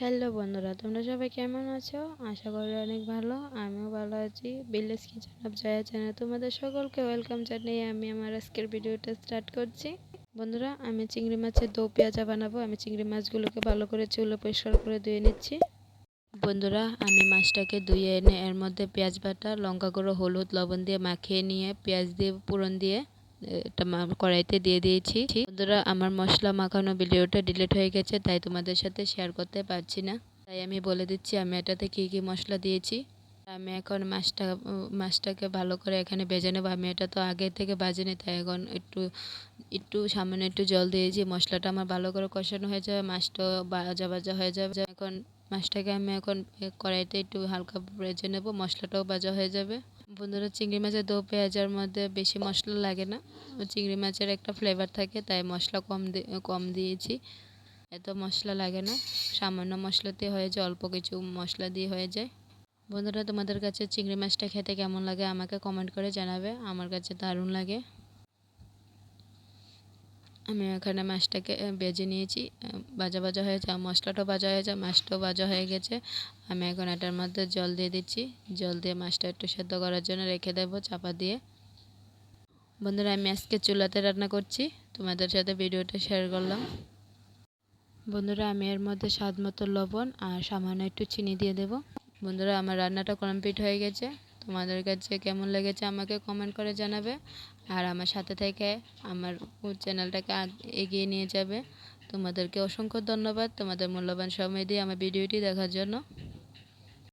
Hello বন্ধুরা, তোমরা সবাই কেমন আছো? আশা করি অনেক ভালো, আমিও ভালো আছি। Village kitchen of Joya channel তোমাদের সকলকে ওয়েলকাম জানিয়ে আমি আমার আজকের ভিডিওটা স্টার্ট করছি। বন্ধুরা, আমি চিংড়ি মাছের দো পেঁয়াজা বানাবো। আমি চিংড়ি মাছগুলোকে ভালো করে চুলো পরিষ্কার করে ধুয়ে নিচ্ছি। বন্ধুরা, আমি মাছটাকে ধুয়ে এনে এর মধ্যে পেঁয়াজ বাটা, লঙ্কা গুঁড়ো, হলুদ, লবণ দিয়ে মাখিয়ে নিয়ে পেঁয়াজ দিয়ে পুরন দিয়ে এটা কড়াইতে দিয়ে দিয়েছি। বন্ধুরা, আমার মশলা মাখানো ভিডিওটা ডিলিট হয়ে গেছে, তাই তোমাদের সাথে শেয়ার করতে পারছি না। তাই আমি বলে দিচ্ছি, আমি এটাতে কী কী মশলা দিয়েছি। আমি এখন মাছটা, মাছটাকে ভালো করে এখানে বেজে নেব। আমি এটা তো আগে থেকে বাজিনি তাই এখন একটু একটু সামান্য একটু জল দিয়েছি। মশলাটা আমার ভালো করে কষানো হয়ে যাবে মাছটাও বাজা বাজা হয়ে যাবে। এখন মাছটাকে আমি এখন কড়াইতে একটু হালকা ভেজে নেব, মশলাটাও ভাজা হয়ে যাবে। বন্ধুরা চিংড়ি মাছের দো পেঁয়াজের মধ্যে বেশি মশলা লাগে না। চিংড়ি মাছের একটা ফ্লেভার থাকে, তাই মশলা কম কম দিয়েছি। এত মশলা লাগে না, সামান্য মশলাতে হয়ে যায়, অল্প কিছু মশলা দিয়ে হয়ে যায়। বন্ধুরা, তোমাদের কাছে চিংড়ি মাছটা খেতে কেমন লাগে আমাকে কমেন্ট করে জানাবে, আমার কাছে দারুণ লাগে। আমি এখানে মাছটাকে বেজে নিয়েছি। ভাজা ভাজা হয়ে যা মশলাটাও ভাজা হয়ে মাছটাও ভাজা হয়ে গেছে। আমি এখন এটার মধ্যে জল দিয়ে দিচ্ছি। জল দিয়ে মাছটা একটু সেদ্ধ করার জন্য রেখে দেবো, চাপা দিয়ে। বন্ধুরা, আমি আজকে চুলাতে রান্না করছি। তোমাদের সাথে ভিডিওটা শেয়ার করলাম। বন্ধুরা, আমি এর মধ্যে স্বাদ মতো লবণ আর সামান্য একটু চিনি দিয়ে দেব। বন্ধুরা, আমার রান্নাটা কমপ্লিট হয়ে গেছে। তোমাদের কাছে কেমন লেগেছে আমাকে কমেন্ট করে জানাবে। আর আমার সাথে থেকে আমার চ্যানেলটাকে এগিয়ে নিয়ে যাবে। তোমাদেরকে অসংখ্য ধন্যবাদ। তোমাদের মূল্যবান সময় দিয়ে আমার ভিডিওটি দেখার জন্য।